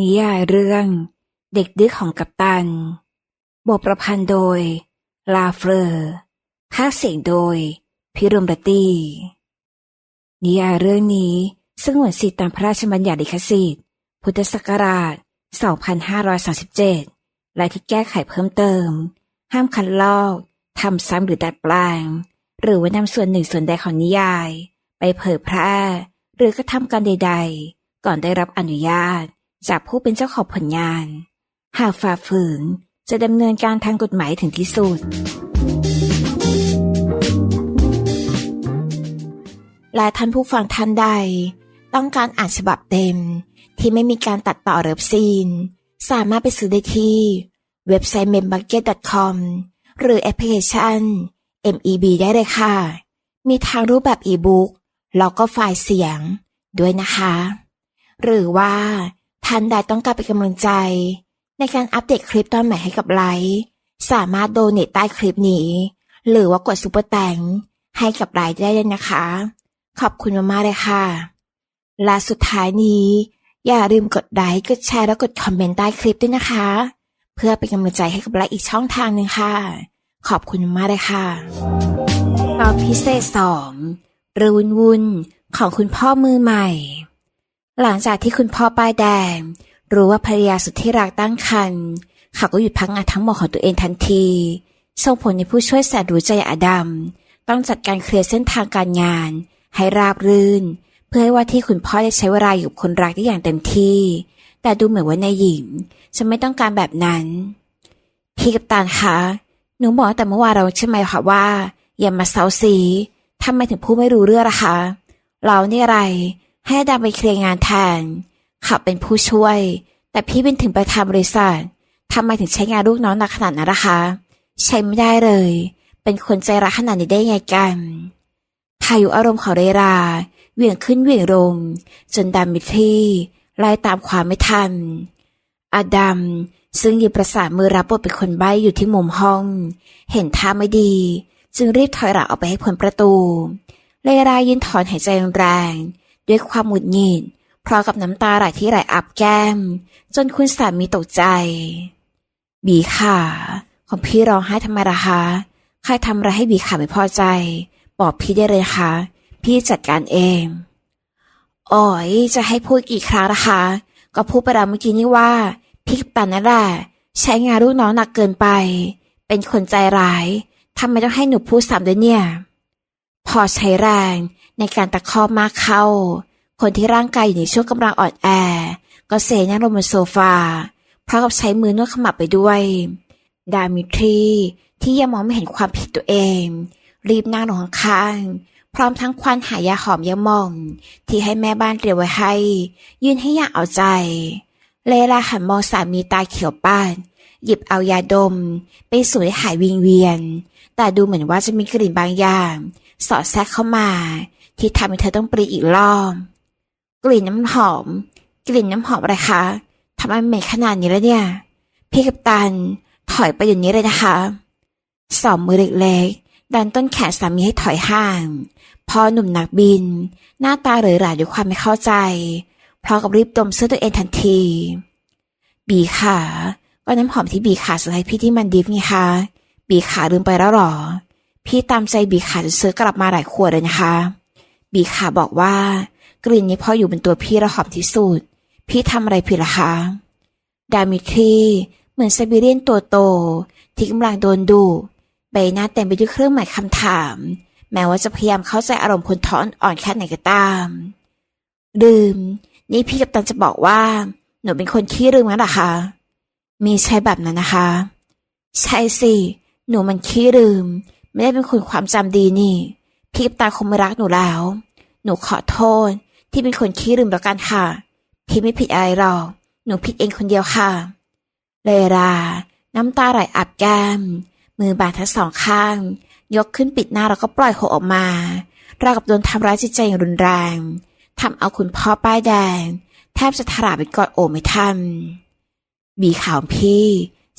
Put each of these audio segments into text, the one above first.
นิยายเรื่อง เด็กดื้อของกัปตัน บทประพันธ์โดย ลาเฟอร์ภาคเสียงโดย พิรมรตีนิยายเรื่องนี้สงวนสิทธิตามพระราชบัญญัติลิขสิทธิ์ พุทธศักราช 2537 และที่แก้ไขเพิ่มเติม ห้ามคัดลอกทำซ้ำหรือดัดแปลง หรือว่านำส่วนหนึ่งส่วนใดของนิยาย ไปเผยแพร่ หรือกระทำการใด ๆ ก่อนได้รับอนุญาต จากผู้เป็นเจ้าของผลงาน หากฝ่าฝืนจะดำเนินการทางกฎหมายถึงที่สุด และท่านผู้ฟังท่านใด ต้องการอ่านฉบับเต็มที่ไม่มีการตัดต่อเริบซีน สามารถไปซื้อได้ที่ เว็บไซต์ m e m b u c k e t c o m หรือแอปพลิเคชัน MEB ได้เลยค่ะ มีทางรูปแบบอีบุ๊กแล้วก็ไฟล์เสียงด้วยนะคะ หรือว่า ท่านใดต้องการเป็นกำลังใจ ในการอัปเดตคลิปตอนใหม่ให้กับไลฟ์สามารถโดเนตใต้คลิปนี้ หรือว่ากดซุปเปอร์แตงให้กับไลฟ์ได้เลยนะคะ ขอบคุณมากๆเลยค่ะ และสุดท้ายนี้ อย่าลืมกดไลค์กดแชร์และกดคอมเมนต์ใต้คลิปด้วยนะคะ เพื่อเป็นกำลังใจให้กับไลฟ์อีกช่องทางหนึ่งค่ะ ขอบคุณมากเลยค่ะตอนพิเศษสองรือวุ่นวุ่นของคุณพ่อมือใหม่ หลังจากที่คุณพ่อป้ายแดง รู้ว่าภรรยาสุดที่รักตั้งครรภ์เขาก็หยุดพักงานทั้งหมดของตัวเองทันทีส่งผลในผู้ช่วยแสนรู้ใจอดัมต้องจัดการเคลียร์เส้นทางการงาน ให้ราบรื่น เพื่อให้ว่าที่คุณพ่อได้ใช้เวลาอยู่กับคนรักได้อย่างเต็มที่ แต่ดูเหมือนว่านายหญิงจะไม่ต้องการแบบนั้น พี่กัปตันคะหนูบอกแต่เมื่อวานเราใช่ไหมคะว่า อย่ามาเซาซีทำไมถึงพูดไม่รู้เรื่องล่ะคะเรานี่อะไร ให้ดำไปเคลียร์งานแทนขับเป็นผู้ช่วย แต่พี่เป็นถึงประธานบริษัททำไมถึงใช้งานลูกน้องหนักขนาดนั้นล่ะคะ ใช้ไม่ได้เลย เป็นคนใจร้ายขนาดนี้ได้ไงกันพายุอารมณ์ของเรราเหวี่ยงขึ้นเหวี่ยงลงจนดำมิทรีไล่ตามความไม่ทันอดัมซึ่งยืนประสานมือรับบทเป็นคนใบ้อยู่ที่มุมห้อง เห็นท่าไม่ดี จึงรีบถอยหลังออกไปให้พ้นประตูเลรายืนถอนหายใจแรง ด้วยความหงุดหงิดพร้อมกับน้ำตาไหลที่ไหลอับแก้ม จนคุณสามีตกใจ บีขาของพี่ร้องไห้ทำไมล่ะคะใครทำอะไรให้บีขาไม่พอใจ บอกพี่ได้เลยนะคะพี่จัดการเองอ๋อยจะให้พูดกี่ครั้งนะคะ ก็พูดไปแล้วเมื่อกี้นี่ว่าพี่กัปตันนั่นแหละใช้งานลูกน้องหนักเกินไป เป็นคนใจร้ายทำไมต้องให้หนูพูดซ้ำด้วยเนี่ย พอใช้แรง ในการตะคอกมากเข้า คนที่ร่างกายอยู่ในช่วงกำลังอ่อนแอ ก็เซนั่งลงบนโซฟาพร้อมกับใช้มือนวดขมับไปด้วย ดามิทรีที่ยังมองไม่เห็นความผิดตัวเอง รีบนั่งลงข้างๆพร้อมทั้งควันหายาหอมยามอง ที่ให้แม่บ้านเตรียมไว้ให้ ยื่นให้อย่างเอาใจ เลลาหันมองสามีตาเขียวป้าน หยิบเอายาดม ไปสูดให้หายวิงเวียน แต่ดูเหมือนว่าจะมีกลิ่นบางอย่าง สอดแทรกเข้ามา ที่ทำให้เธอต้องปรีอีกรอบกลิ่นน้ำหอม กลิ่นน้ำหอมอะไรคะทำไมเหม็นขนาดนี้แล้วเนี่ย พี่กัปตันถอยไปอยู่นี้เลยนะคะสองมือเล็กๆดันต้นแขนสามีให้ถอยห่าง พอหนุ่มนักบิน หน้าตาเหลยหลาด้วยความไม่เข้าใจพร้อมกับรีบดมเสื้อตัวเองทันที บีขาก็น้ำหอมที่บีขาซื้อให้พี่ที่มันดิฟไงคะบีขาลืมไปแล้วหรอ พี่ตามใจบีขาจะซื้อกลับมาหลายขวดเลยนะคะ บีขาบอกว่า กลิ่นนี้พออยู่บนตัวพี่ระหอมที่สุด พี่ทำอะไรผิดล่ะคะดามิทรีเหมือนไซบีเรียนตัวโต ที่กำลังโดนดุใบหน้าเต็มไปด้วยเครื่องหมายคำถาม แม้ว่าจะพยายามเข้าใจอารมณ์คนท้อนอ่อนแค่ไหนก็ตามดื่มนี่พี่กับตันจะบอกว่า หนูเป็นคนขี้ลืมงั้นหรอคะ มีใช่แบบนั้นนะคะ ใช่สิ หนูมันขี้ลืม ไม่ได้เป็นคนความจำดีนี่ พี่ตาคงไม่รักหนูแล้ว หนูขอโทษที่เป็นคนขี้ลืมแล้วกันค่ะ พี่ไม่ผิดอะไรหรอก หนูผิดเองคนเดียวค่ะ เลรา น้ำตาไหลอาบแก้ม มือบาดทั้งสองข้าง ยกขึ้นปิดหน้าแล้วก็ปล่อยหัวออกมาราวกับโดนทำร้ายจิตใจอย่างรุนแรงทำเอาคุณพ่อป้ายแดง แทบจะถลาไปกอดโอบไม่ทันบีขาวพี่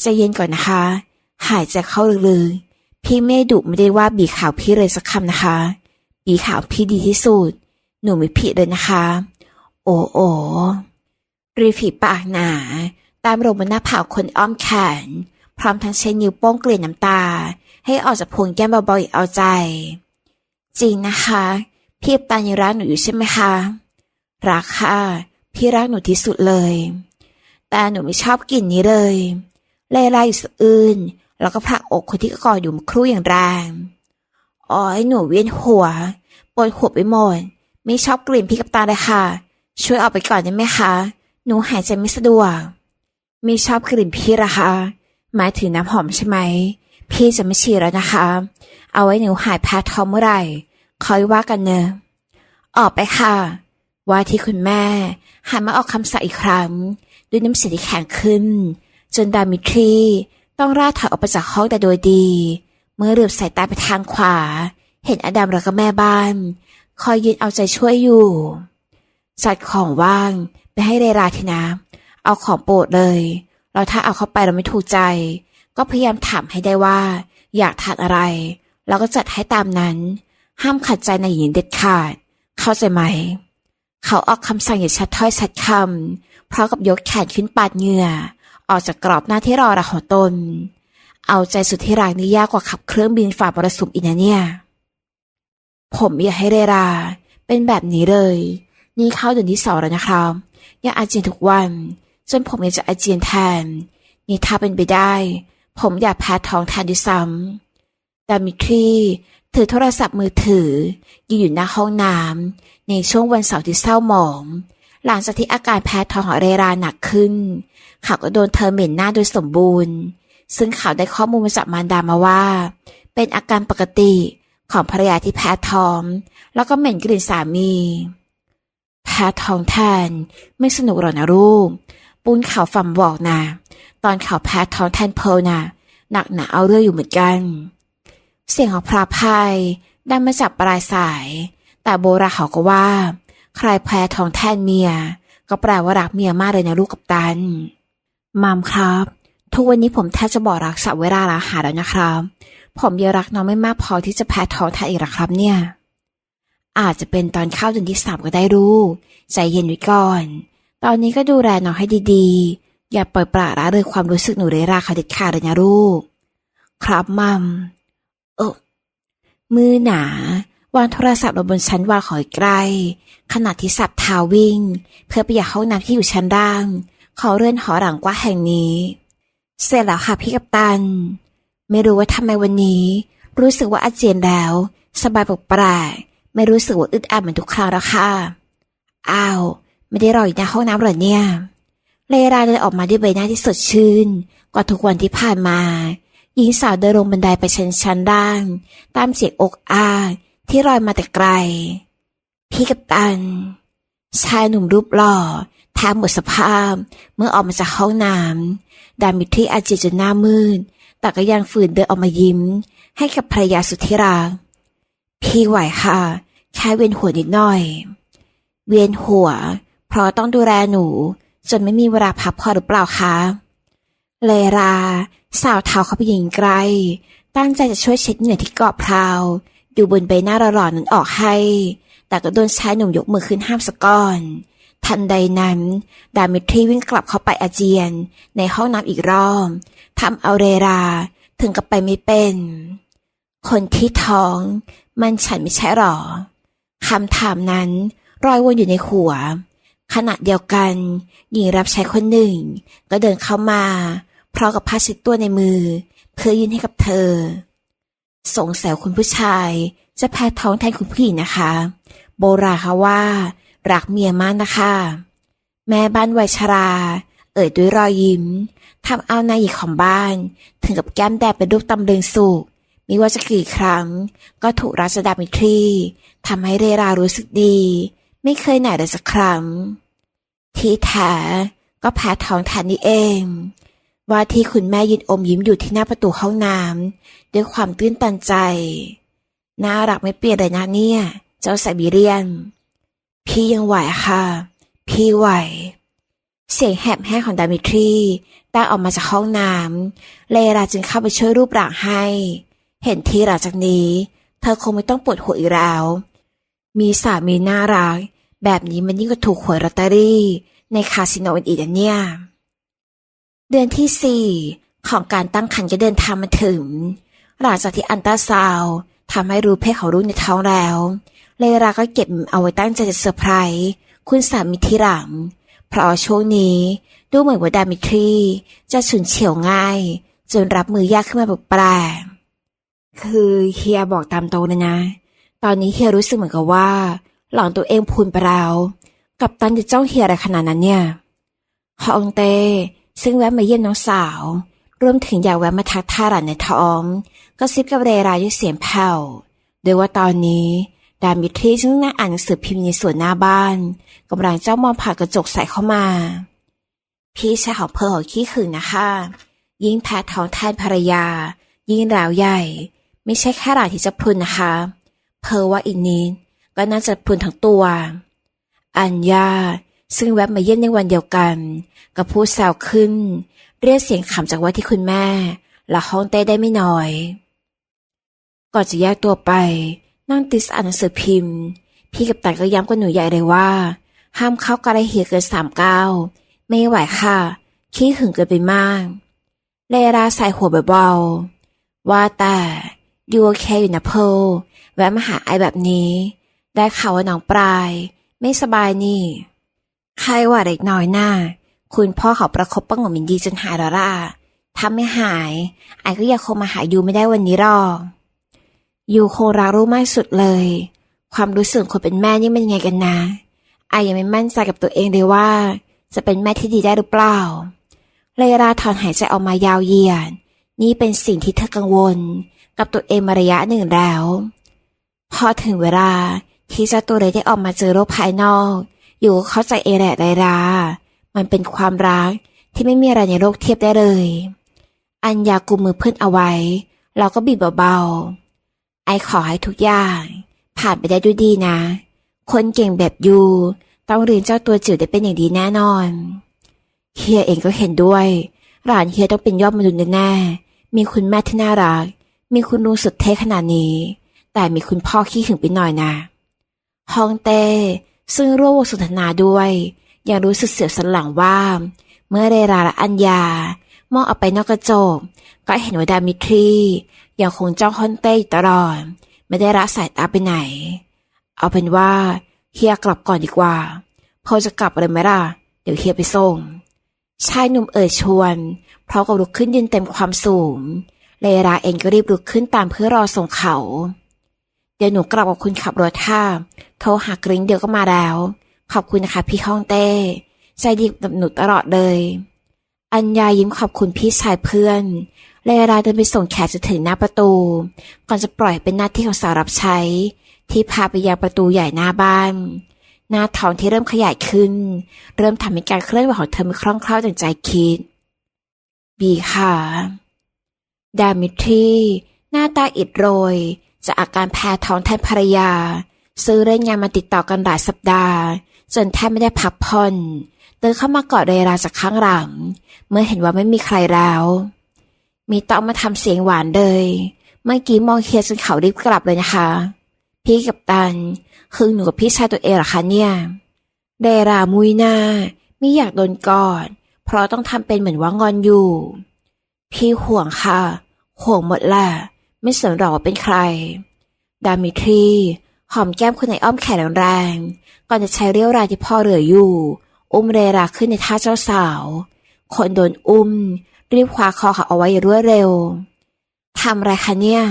ใจเย็นก่อนนะคะ หายใจเข้าลึกๆ พี่ไม่ดุไม่ได้ว่าบีขาวพี่เลยสักคำนะคะ บีขาวพี่ดีที่สุด หนูไม่ผิดเลยนะคะ โอ้โอริฝีปากหนา ตามลงบนหน้าผากคนอ้อมแขน พร้อมทั้งใช้นิ้วโป้งเกลี่ยน้ำตา ให้ออกจากพวงแก้มเบาๆอย่างเอาใจ จริงนะคะ พี่ปตันยังรักหนูอยู่ใช่ไหมคะ รักค่ะ พี่รักหนูที่สุดเลย แต่หนูไม่ชอบกลิ่นนี้เลย เลไลอยู่สะอื่น แล้วก็ผลักอกคนที่กอดอยู่ครู่อย่างแรงอ๋อหนูเวียนหัวปวดหัวไปหมดไม่ชอบกลิ่นพี่กัปตันเลยค่ะ ช่วยออกไปก่อนได้ไหมคะ หนูหายใจไม่สะดวก ไม่ชอบกลิ่นพี่ละคะหมายถึงน้ำหอมใช่ไหม พี่จะไม่ฉีดแล้วนะคะ เอาไว้หนูหายแพ้ท้องเมื่อไหร่คอยว่ากันเนอะออกไปค่ะ ว่าที่คุณแม่หันมาออกคำสั่งอีกครั้ง ด้วยน้ำเสียงที่แข็งขึ้น จนดามิทรี ต้องร่าถอยออกไปจากห้องแต่โดยดี เมื่อเหลือบสายตาไปทางขวา เห็นอดัมแล้วก็แม่บ้าน คอยยืนเอาใจช่วยอยู่จัดของว่างไปให้เรราทีนะเอาของโปรดเลยเราถ้าเอาเข้าไปเราไม่ถูกใจ ก็พยายามถามให้ได้ว่า อยากทานอะไรแล้วก็จัดให้ตามนั้น ห้ามขัดใจนายหญิงเด็ดขาด เข้าใจไหม เขาออกคำสั่งอย่างชัดถ้อยชัดคำพร้อมกับยกแขนขึ้นปาดเหงื่อ ออกจากกรอบหน้าที่รอระของตน เอาใจสุดที่รักนี่ยากกว่าขับเครื่องบินฝ่ามรสุมอีกนะเนี่ย ผมอยากให้เรรา เป็นแบบนี้เลย นี่เข้าเดือนที่สองแล้วนะครับอยากอาเจียนทุกวัน จนผมอยากจะอาเจียนแทน นี่ถ้าเป็นไปได้ ผมอยากแพ้ท้องแทนด้วยซ้ำดามิทรีถือโทรศัพท์มือถือยืนอยู่หน้าห้องน้ำในช่วงวันเสาร์ที่เศร้าหมอง หลังจากที่อาการแพ้ท้องของเรราหนักขึ้น เขาก็โดนเธอเหม็นหน้าโดยสมบูรณ์ ซึ่งเขาได้ข้อมูลมาจากมารดามาว่า เป็นอาการปกติของภรรยาที่แพ้ท้อง แล้วก็เหม็นกลิ่นสามี แพ้ท้องแทนไม่สนุกหรอกนะลูกปุ้นข่าวฟัมบอกนะ ตอนเขาแพ้ท้องแทนเพลนะหนักหนาเอาเรื่องอยู่เหมือนกัน เสียงของพระพายดังมาจากปลายสาย แต่โบราเขาก็ว่า ใครแพ้ท้องแทนเมีย ก็แปลว่ารักเมียมากเลยนะลูกกับตันมามครับ ทุกวันนี้ผมแทบจะบอกรักษาเวลาอาหาแล้วนะครับ ผมยังรักน้องไม่มากพอที่จะแพ้ท้องแทนอีกหรอครับเนี่ย อาจจะเป็นตอนเข้าเดือนที่สามก็ได้ลูกใจเย็นไว้ก่อน ตอนนี้ก็ดูแลน้องให้ดีๆ อย่าปล่อยปละละเลยความรู้สึกหนูเรราเขาเด็ดขาดเลยนะลูก ครับมัมเออมือหนา วางโทรศัพท์ลงบนชั้นวางของอีกล ขณะที่สับเท้าวิ่ง เพื่อไปยังห้องน้ำที่อยู่ชั้นล่างของเรือนหอหลังกว้างแห่งนี้ เสร็จแล้วค่ะพี่กัปตัน ไม่รู้ว่าทำไมวันนี้ รู้สึกว่าอาเจียนแล้ว สบายปกแปลกไม่รู้สึกว่าอึดอัดเหมือนทุกครั้งแล้วค่ะ อ้าว ไม่ได้รออยู่ในห้องน้ำเหรอเนี่ย เลราเดินออกมาด้วยใบหน้าที่สดชื่น กว่าทุกวันที่ผ่านมาหญิงสาวเดินลงบันไดไปชั้นชั้นล่าง ตามเสียงอกอ้าก ที่ลอยมาแต่ไกล พี่กัปตัน ชายหนุ่มรูปหล่อแทบหมดสภาพ เมื่อออกมาจากห้องน้ำดามิทรีอาเจียจนหน้ามืดแต่ก็ยังฝืนเดินออกมายิ้ม ให้กับภรรยาสุดที่รักพี่ไหวค่ะ แค่เวียนหัวนิดหน่อย เวียนหัว เพราะต้องดูแลหนู จนไม่มีเวลาพักผ่อนหรือเปล่าคะเลรา สาวเท้าเข้าไปยิงไกล ตั้งใจจะช่วยเช็ดเหงื่อที่เกาะพราว อยู่บนใบหน้าหล่อๆนั้นออกให้ แต่ก็โดนชายหนุ่มยกมือขึ้นห้ามสะก่อน ทันใดนั้น ดามิทรีวิ่งกลับเข้าไปอาเจียน ในห้องน้ำอีกรอบทำเอาเรรา ถึงกับไปไม่เป็น คนที่ท้อง มันฉันไม่ใช่หรอคำถามนั้นรอยวนอยู่ในหัว ขณะเดียวกัน หญิงรับใช้คนหนึ่ง ก็เดินเข้ามาพร้อมกับผ้าเช็ดตัวในมือ เพื่อยื่นให้กับเธอ สงสัยคุณผู้ชายจะแพ้ท้องแทนคุณผู้หญิงนะคะ โบราณเขาว่า รักเมียมากนะคะ แม่บ้านวัยชรา เอ่ยด้วยรอยยิ้มทำเอานายหญิงของบ้าน ถึงกับแก้มแดงเป็นรูปตำลึงสุกม่ว่าจะกี่ครั้ง ก็ถูกรัชดามิทรีทำให้เรรารู้สึกดี ไม่เคยไหนเลยสักครั้ง ที่แท้ก็แพ้ท้องแทนนี่เอง ว่าที่คุณแม่ยืนอมยิ้มอยู่ที่หน้าประตูห้องน้ำด้วยความตื้นตันใจ น่ารักไม่เปลี่ยนเลยนะเนี่ย เจ้าไซบีเรียน พี่ยังไหวค่ะ พี่ไหว เสียงแหบแห้งของดามิทรีได้ออกมาจากห้องน้ำเลราจึงเข้าไปช่วยรูปร่างให้ เห็นทีหลังจากนี้ เธอคงไม่ต้องปวดหัวอีกแล้ว มีสามีน่ารัก แบบนี้มันยิ่งกว่าถูกหวยลอตเตอรี่ ในคาสิโนอีกนะเนี่ย เดือนที่สี่ของการตั้งครรภ์ก็เดินทางมาถึง หลังจากที่อันตาซาวทำให้รู้เพศของลูกในท้องแล้ว เลราก็เก็บเอาไว้ตั้งใจจะเซอร์ไพรส์คุณสามีที่หลัง เพราะช่วงนี้ดูเหมือนว่าดามิทรีจะฉุนเฉียวง่าย จนรับมือยากขึ้นมาแปลกๆคือเฮียบอกตามตรงเลยนะ ตอนนี้เฮียรู้สึกเหมือนกับว่า หลังตัวเองพูนไปแล้ว กับตันจะเจ้องเฮียอะไรขนาดนั้นเนี่ยฮองเต้ ซึ่งแวะมาเยี่ยมน้องสาว รวมถึงอยากแวะมาทักทายหลานในท้องก็ซิบกับเรราด้วยเสียงแผ่วโดยว่าตอนนี้ดามิทรีซึ่งนั่งอ่านหนังสือพิมพ์ในสวนหน้าบ้านกำลังเจ้องมองผ่านกระจกใส่เข้ามา พี่ชายของเพอของขี้ขึงนะคะ ยิ่งแพ้ท้องแทนภรรยา ยิ่งราวใหญ่ ไม่ใช่แค่หลานที่จะพรุนนะคะ เพอว่าอีกนิดก็น่าจะพรุนทั้งตัว อัญญา ซึ่งแวะมาเยี่ยมในวันเดียวกันก็พูดแซวขึ้น เรียกเสียงขำจากว่าที่คุณแม่และห้องเต้ได้ไม่น้อย ก่อนจะแยกตัวไป นั่งติสอ่านหนังสือพิมพ์ พี่กับตันก็ย้ำกับหนูใหญ่เลยว่า ห้ามเข้ากระไรเฮียเกินสามเก้าไม่ไหวค่ะ ขี้หึงเกินไปมากเลราใส่หัวเบาๆว่าแต่ยูโอเคอยู่นะเพลแวะมาหาไอแบบนี้ ได้ข่าวว่าน้องปลาย ไม่สบายนี่ ใครว่าเด็กน้อยหน้า คุณพ่อเขาประคบประหงมยินดีจนหายแล้วล่ะถ้าไม่หาย ไอก็ยังคงมาหายูไม่ได้วันนี้หรอกยูคงรักรู้มากสุดเลย ความรู้สึกคนเป็นแม่นี่มันยังไงกันนะไอยังไม่มั่นใจกับตัวเองเลยว่า จะเป็นแม่ที่ดีได้หรือเปล่าเลยราถอนหายใจออกมายาวเยียดนี่เป็นสิ่งที่เธอกังวล กับตัวเองมาระยะหนึ่งแล้ว พอถึงเวลาที่เจ้าตัวเล็กได้ออกมาเจอโลกภายนอก อยู่ก็เข้าใจเองแหละไรรา มันเป็นความรักที่ไม่มีอะไรในโลกเทียบได้เลย อัญญากุมมือเพื่อนเอาไว้ เราก็บีบเบาๆ ไอขอให้ทุกอย่าง ผ่านไปได้ด้วยดีนะ คนเก่งแบบยูต้องเรียนเจ้าตัวจิ๋วได้เป็นอย่างดีแน่นอนเฮียเองก็เห็นด้วย หลานเฮียต้องเป็นยอดมนุษย์แน่ๆมีคุณแม่ที่น่ารัก มีคุณลุงสุดเท่ขนาดนี้ แต่มีคุณพ่อขี้หึงไปหน่อยนะ ฮองเต้ ซึ่งร่วมวงสนทนาด้วยยังรู้สึกเสียวสันหลังว่า เมื่อเรราและอัญญามองออกไปนอกกระจก ก็เห็นว่าดามิทรียังคงจ้องฮอนเต้อยู่ตลอด ไม่ได้ละสายตาไปไหน เอาเป็นว่าเฮียกลับก่อนดีกว่า พอจะกลับอะไรไหมล่ะ เดี๋ยวเฮียไปส่ง ชายหนุ่มเอ่ยชวนพร้อมกับลุกขึ้นยืนเต็มความสูง เลราเองก็รีบลุกขึ้นตามเพื่อรอส่งเขา เดี๋ยวหนูกลับกับคุณขับรถท่าโทรหากริ้งเดียวก็มาแล้ว ขอบคุณนะคะพี่ห้องเต้ ใจดีกับหนูตลอดเลย อัญญายิ้มขอบคุณพี่ชายเพื่อนเลราเดินไปส่งแขกจนถึงหน้าประตู ก่อนจะปล่อยเป็นหน้าที่ของสาวรับใช้ ที่พาไปยังประตูใหญ่หน้าบ้าน หน้าท้องที่เริ่มขยายขึ้น เริ่มทำให้การเคลื่อนไหวของเธอม่คล่องแคล่วดังใจคิด บีค่ะ ดามิทรีหน้าตาอิดโรย จากอาการแพ้ท้องแทนภรรยา ซื้อเรื่องงานมาติดต่อกันหลายสัปดาห์ จนแทบไม่ได้พักผ่อนเดินเข้ามากอดเรราจากข้างหลัง เมื่อเห็นว่าไม่มีใครแล้ว มีต้องมาทำเสียงหวานเลยเมื่อกี้มองเฮียจนเขารีบกลับเลยนะคะ พี่กับตันคือหนูกับพี่ชายตัวเองหรอคะเนี่ยเรรามุยหน้าไม่อยากโดนกอด เพราะต้องทำเป็นเหมือนว่างอนอยู่ พี่ห่วงค่ะ ห่วงหมดแหละ ไม่สนหรอกว่าเป็นใคร ดามิทรีหอมแก้มคนในอ้อมแขนแรงๆก่อนจะใช้เรี่ยวแรงที่พ่อเหลืออยู่ อุ้มเรราขึ้นในท่าเจ้าสาว คนโดนอุ้ม รีบคว้าคอเขาเอาไว้อย่างรวดเร็วทำอะไรคะเนี่ย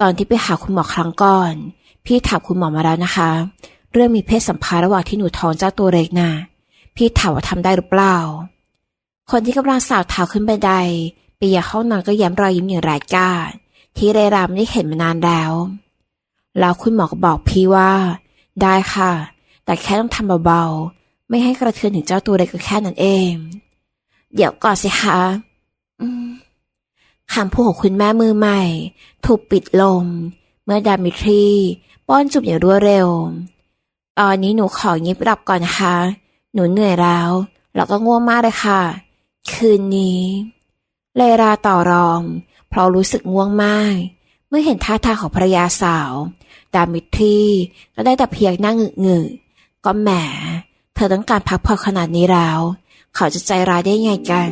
ตอนที่ไปหาคุณหมอครั้งก่อน พี่ถามคุณหมอมาแล้วนะคะ เรื่องมีเพศสัมพันธ์ระหว่างที่หนูท้องเจ้าตัวเล็กน่ะพี่ถามว่าทำได้หรือเปล่า คนที่กำลังสาวเท้าขึ้นบันไดไปยังห้องนอนก็ย้ำรอยยิ้มอย่างไร้กาด ที่เรรามไม่ได้เห็นมานานแล้ว แล้วคุณหมอก็บอกพี่ว่า ได้ค่ะ แต่แค่ต้องทำเบาๆ ไม่ให้กระเทือนถึงเจ้าตัวเล็กก็แค่นั้นเอง เดี๋ยวก่อนสิคะคำพูดของคุณแม่มือใหม่ ถูกปิดลง เมื่อดามิทรีป้อนจุบอย่างรวดเร็ว ตอนนี้หนูขอเงียบหลับก่อนนะคะ หนูเหนื่อยแล้ว แล้วก็ง่วงมากเลยค่ะ คืนนี้ เลราต่อรอง เพราะรู้สึกง่วงมาก เมื่อเห็นท่าทางของภรรยาสาว ดามิทรีก็ได้แต่เพียงนั่งงึกๆก็แหม เธอต้องการพักผ่อนขนาดนี้แล้ว เขาจะใจร้ายได้ไงกัน